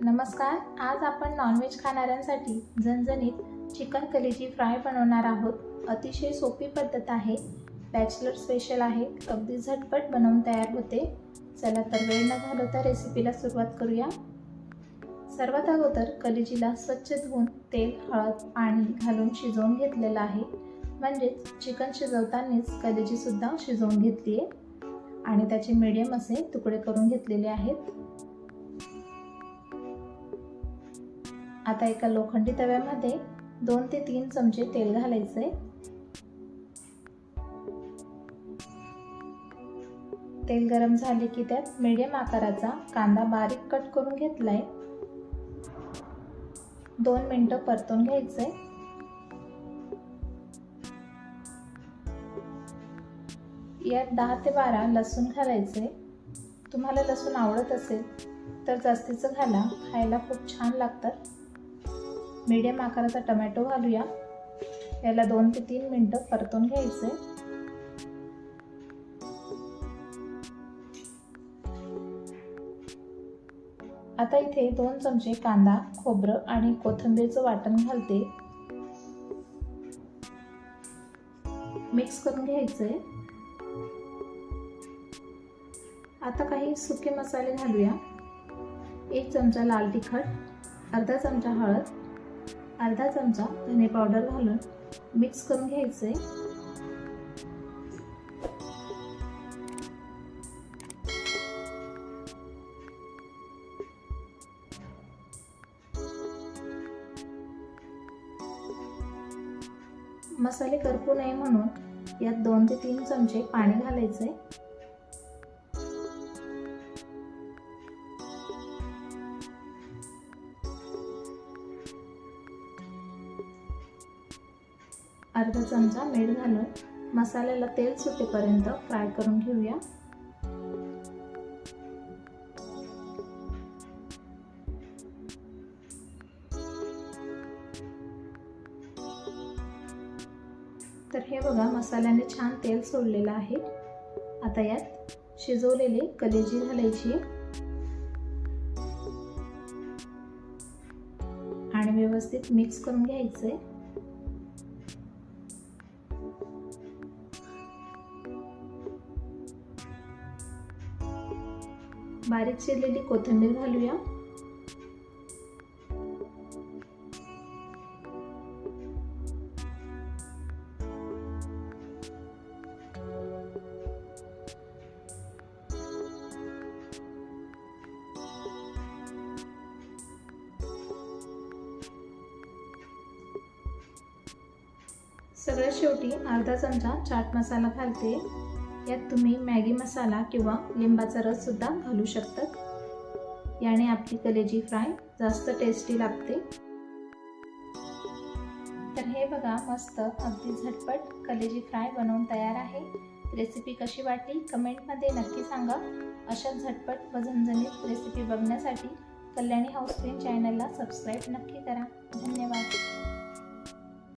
नमस्कार आज आपण नॉनव्हेज खाणाऱ्यांसाठी झणझणीत चिकन कलेजी फ्राय बनवणार आहोत. अतिशय सोपी पद्धत आहे. बॅचलर स्पेशल आहे. अगदी झटपट बनवून तयार होते. चला तर वेळ न घालवता रेसिपीला सुरुवात करूया. सर्वात अगोदर कलेजीला स्वच्छ धुवून तेल हळद पाणी घालून शिजवून घेतलेलं आहे. म्हणजेच चिकन शिजवतानाच कलेजीसुद्धा शिजवून घेतली आहे आणि त्याचे मीडियम असे तुकडे करून घेतलेले आहेत. आता एका लोखंडी तव्यामध्ये दोन ते तीन चमचे तेल घालायचे तेल गरम झाले की त्यात मिडियम आकाराचा कांदा बारीक कट करून घेतलाय. दोन मिनटं परतून घ्यायचंय. यात दहा ते बारा लसूण घालायचे तुम्हाला लसूण आवडत असेल तर जास्तीचं घाला खायला खूप छान लागतात. मीडियम आकाराचा टमॅटो घालूया. याला दोन ते तीन मिनटं परतून घ्यायचे आता इथे दोन चमचे कांदा खोबरं आणि कोथिंबीरचं वाटण घालते. मिक्स करून घ्यायचंय. आता काही सुके मसाले घालूया. एक चमचा लाल तिखट अर्धा चमचा हळद अर्धा चमचा धने पावडर घालून मिक्स करून घ्यायचे मसाले करपू नये म्हणून यात दोन ते तीन चमचे पाणी घालायचे अर्धा चमचा मीठ घालून मसाल्याला तेल सुटेपर्यंत फ्राय करून घेऊया. तर हे बघा मसाल्याने छान तेल सोडलेलं आहे. आता यात शिजवलेले कलेजी घालायची. आणि व्यवस्थित मिक्स करून घ्यायचे बारीक चिरलेली कोथिंबीर घालूया. सगळ्यात शेवटी अर्धा चमचा चाट मसाला घालते. यात तुम्ही मॅगी मसाला किंवा लिंबाचा रस सुद्धा घालू शकतात. याने आपली कलेजी फ्राय जास्त टेस्टी लागते. तर हे बघा मस्त अगदी झटपट कलेजी फ्राय बनवून तयार आहे. रेसिपी कशी वाटली कमेंटमध्ये नक्की सांगा. अशा झटपट व झणझणीत रेसिपी बघण्यासाठी कल्याणी हाऊस क्रीम चॅनलला सबस्क्राईब नक्की करा. धन्यवाद.